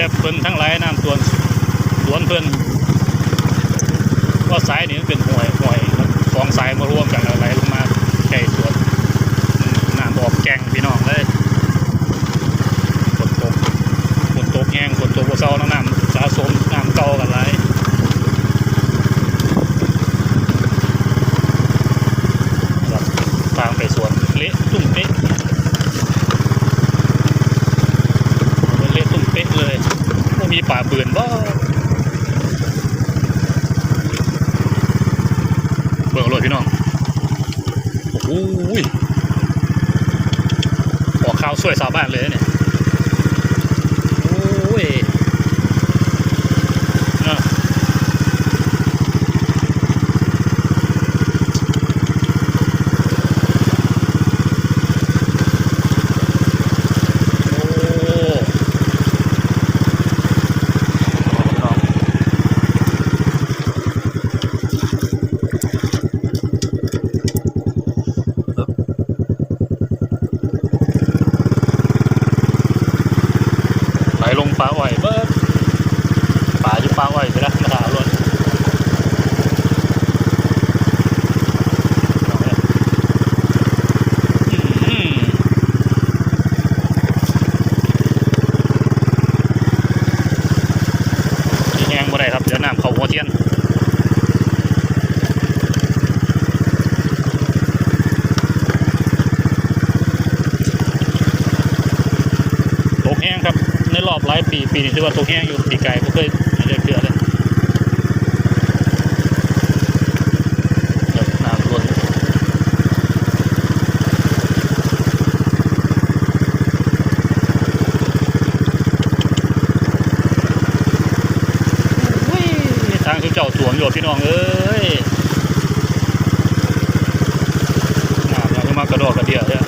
แต่เพิ่นทั้งหลายน้ำสวนสวนเพิ่นว่าสายนี่มันเป็นห่วยห่วยสองสายมารวมกันอะไรลงมาใกล้สวนน้ำออกแกงพี่น้องเลยฝนตกฝนตกแห้งฝนตกบ่เซาน้ำน้ำสะสมน้ำเก่ากันหลายครับทางไปสวนเละตุ้มเป๊ะ มันเละตุ้มเป๊ะเลยว่า มีป่าเปื่อนบ่เบิกรถพี่น้องโอ้ยออกข้าวสวยสาวบ้านเลยเนี่ย โอ้ยอะโอ้ ไหลลงปลา อ้อยเบิดปลาอยู่ปลาอ้อยไปแล้วมาถามรถแห้งบ่ได้ครับ เดี๋ยวน้ำเขาหัวเทียนตกแห้งครับ รอบหลายปีปีนี้ถือว่าตกแห้งอยู่ปีไก่ก็เคยไม่ได้เชื่อเลยแบบน้ำล้นอุ้ยทางชุมเจ้าสวมโยดพี่น้องเอ้ยน้ำยังมากระดอกกระเดียเลย